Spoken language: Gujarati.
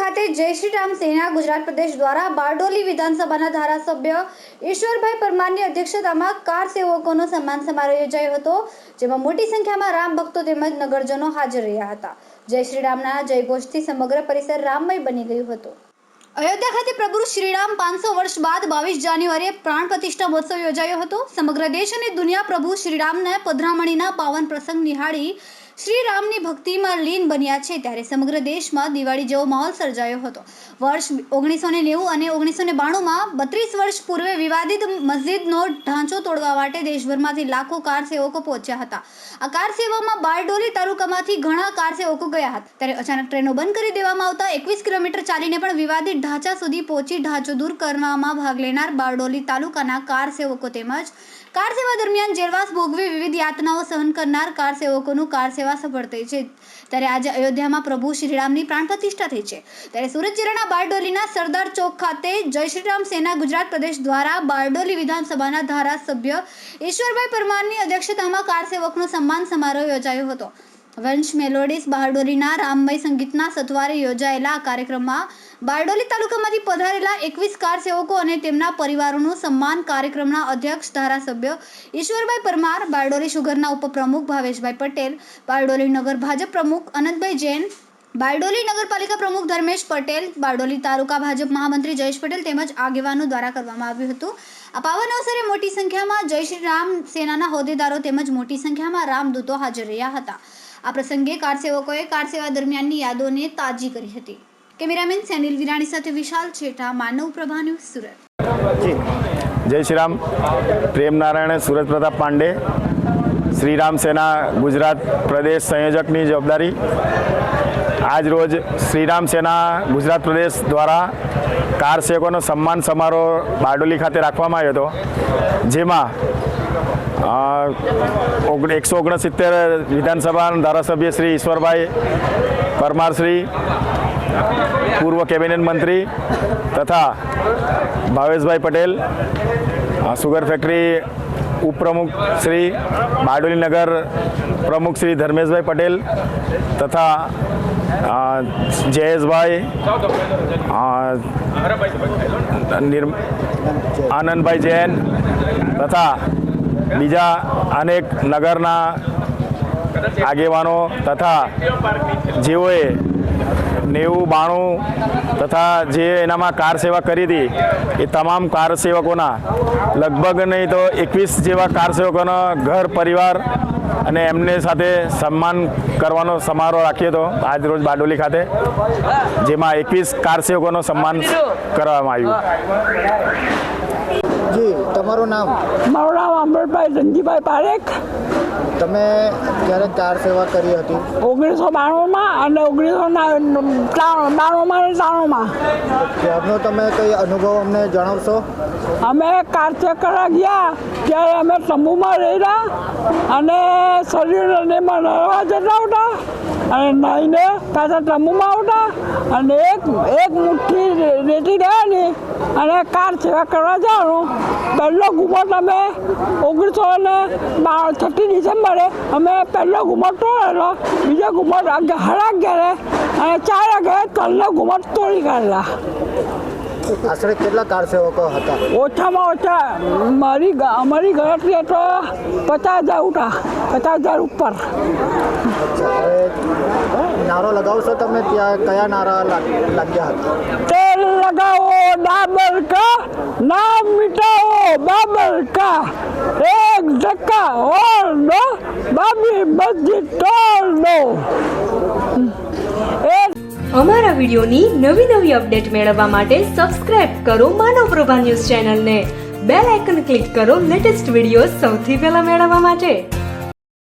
ખાતે જય શ્રી રામ સેના ગુજરાત પ્રદેશ દ્વારા બારડોલી વિધાનસભાના ધારાસભ્ય ઈશ્વરભાઈ પરમારની અધ્યક્ષતામાં કાર સેવકોનો સન્માન સમારોહ યોજાયો હતો, જેમાં મોટી સંખ્યામાં રામ ભક્તો તેમજ નગરજનો હાજર રહ્યા હતા. જય શ્રી રામના જયઘોષથી સમગ્ર પરિસર રામમય બની ગયું હતું. અયોધ્યા ખાતે પ્રભુ શ્રીરામ પાંચસો વર્ષ બાદ બાવીસ જાન્યુઆરીએ પ્રાણ પ્રતિષ્ઠા મહોત્સવ યોજાયો હતો. સમગ્ર દેશ અને દુનિયા પ્રભુ શ્રીરામને પધરામણીના પાવન પ્રસંગ નિહાળી શ્રીરામની ભક્તિમાં લીન બન્યા છે ત્યારે સમગ્ર દેશમાં દિવાળી જેવો માહોલ સર્જાયો હતો. વર્ષ ઓગણીસો ને નેવું અને ઓગણીસો ને બાણુંમાં બત્રીસ વર્ષ પૂર્વે વિવાદિત મસ્જિદનો ઢાંચો તોડવા માટે દેશભરમાંથી લાખો કાર સેવકો પહોંચ્યા હતા. આ કાર સેવામાં બારડોલી તાલુકામાંથી ઘણા કાર સેવકો ગયા હતા. ત્યારે અચાનક ટ્રેનો બંધ કરી દેવામાં આવતા એકવીસ કિલોમીટર ચાલીને પણ વિવાદિત ઢાંચા સુધી પહોંચી ઢાંચો દૂર કરવામાં ભાગ લેનાર બારડોલી તાલુકાના કાર સેવકો તેમજ કાર સેવા દરમિયાન જેલવાસ ભોગવી વિવિધ યાતનાઓ સહન કરનાર કાર સેવકોનું કાર સેવા સફળ થઈ છે. ત્યારે આજે અયોધ્યામાં પ્રભુ શ્રીરામની પ્રાણ પ્રતિષ્ઠા થઈ છે. ત્યારે સુરત જિલ્લાના બારડોલીના સરદાર ચોક ખાતે જય શ્રીરામ સેના ગુજરાત પ્રદેશ દ્વારા બારડોલી વિધાનસભાના ધારાસભ્ય ઈશ્વરભાઈ પરમારની અધ્યક્ષતામાં કાર સેવકનો સન્માન સમારોહ યોજાયો હતો. વંશ મેલોડીસ બારડોલીના રામમય સંગીતના સથવારે યોજાયેલા આ કાર્યક્રમમાં બારડોલી તાલુકામાંથી પધારેલા એકવીસ કાર સેવકો અને તેમના પરિવારોનું સન્માન કાર્યક્રમના અધ્યક્ષ ધારાસભ્ય ઈશ્વરભાઈ પરમાર, બારડોલી સુગરના ઉપપ્રમુખ ભાવેશભાઈ પટેલ, બારડોલી નગર ભાજપ પ્રમુખ અનંતભાઈ જૈન, બારડોલી નગરપાલિકા પ્રમુખ ધર્મેશ પટેલ, બારડોલી તાલુકા ભાજપ મહામંત્રી જયેશ પટેલ તેમજ આગેવાનો દ્વારા કરવામાં આવ્યું હતું. આ પાવન અવસરે મોટી સંખ્યામાં જય શ્રી રામ સેનાના હોદ્દેદારો તેમજ મોટી સંખ્યામાં રામદૂતો હાજર રહ્યા હતા. આ પ્રસંગે કાર સેવકોએ કાર સેવા દરમિયાનની યાદોને તાજી કરી હતી. કેમેરામેન સેનિલ વિરાણી સાથે વિશાલ છેઠા, માનવ પ્રભા ન્યૂઝ સુરત. જય શ્રી રામ. પ્રેમ નારાયણ સુરત પ્રતાપ પાંડે શ્રીરામ સેના ગુજરાત પ્રદેશ સંયોજકની જવાબદારી. આજ રોજ શ્રીરામ સેના ગુજરાત પ્રદેશ દ્વારા કાર સેવકોનો સન્માન સમારોહ બારડોલી ખાતે રાખવામાં આવ્યો હતો, જેમાં એકસો ઓગણસિત્તેર વિધાનસભાના ધારાસભ્ય શ્રી ઈશ્વરભાઈ પરમાર શ્રી, પૂર્વ કેબિનેટ મંત્રી તથા ભાવેશભાઈ પટેલ સુગર ફેક્ટરી ઉપપ્રમુખ શ્રી બારડોલીનગર પ્રમુખ શ્રી ધર્મેશભાઈ પટેલ તથા જયેશભાઈ આનંદભાઈ જૈન તથા બીજા અનેક નગરના આગેવાનો તથા જેઓએ નેવું બાણું તથા જે એનામાં કાર સેવા કરી હતી એ તમામ કાર સેવકોના લગભગ નહીં તો એકવીસ જેવા કાર સેવકોના ઘર પરિવાર અને એમને સાથે સન્માન કરવાનો સમારોહ રાખ્યો હતો આજ રોજ બારડોલી ખાતે જેમાં એકવીસ કાર સેવકોનો સન્માન કરવામાં આવ્યું. જી તમારું નામ? મારું નામ અમૃતભાઈ ધનજીભાઈ પારેખ. તમે ક્યારે કાર સેવા કરી હતી? ઓગણીસો બાણુંમાં અને ઓગણીસો બાણુંમાં અને ત્રાણુંમાં. ત્યારનો તમે કંઈ અનુભવ અમને જણાવશો? અમે કાર ચેક કરવા ગયા ત્યારે અમે તંબુમાં રહેલા અને શરીરને નરવા જતા હતા અને નાહીને પાછા તંબુમાં આવતા અને એક એક મુઠ્ઠી રેતી રહેવાની અને કાર સેવા કરવા જવાનું. પહેલો ઘુમટ અમે ઓગણીસો ને છઠ્ઠી ડિસેમ્બરે અમે પહેલો ઘુમટ તોડેલો. બીજો અગિયાર સાડા અગિયારે અને ચાર વાગે ત્રણનો ઘુમટ તોડી કાઢેલા. આશરે કેટલા કાર સેવકો હતા? ઓછામાં ઓછા મારી અમારી ગણતરી તો પચાસ હજાર ઉઠા પચાસ હજાર ઉપર. નારો લગાવશો તમે ત્યાં કયા નારા લાગ- લાગ્યા હતા? તેલ લગાવો ડાબર કા? નામ મિટાવો, બાબર કા? એક ધક્કા ઓર દો બાબી બધી તોડ દો. અમારા વિડીયોની નવી નવી અપડેટ મેળવવા માટે સબસ્ક્રાઇબ કરો માનવ પ્રભા ન્યૂઝ ચેનલને. બેલ આઇકન ક્લિક કરો લેટેસ્ટ વીડિયો સૌથી પહેલા મેળવવા માટે.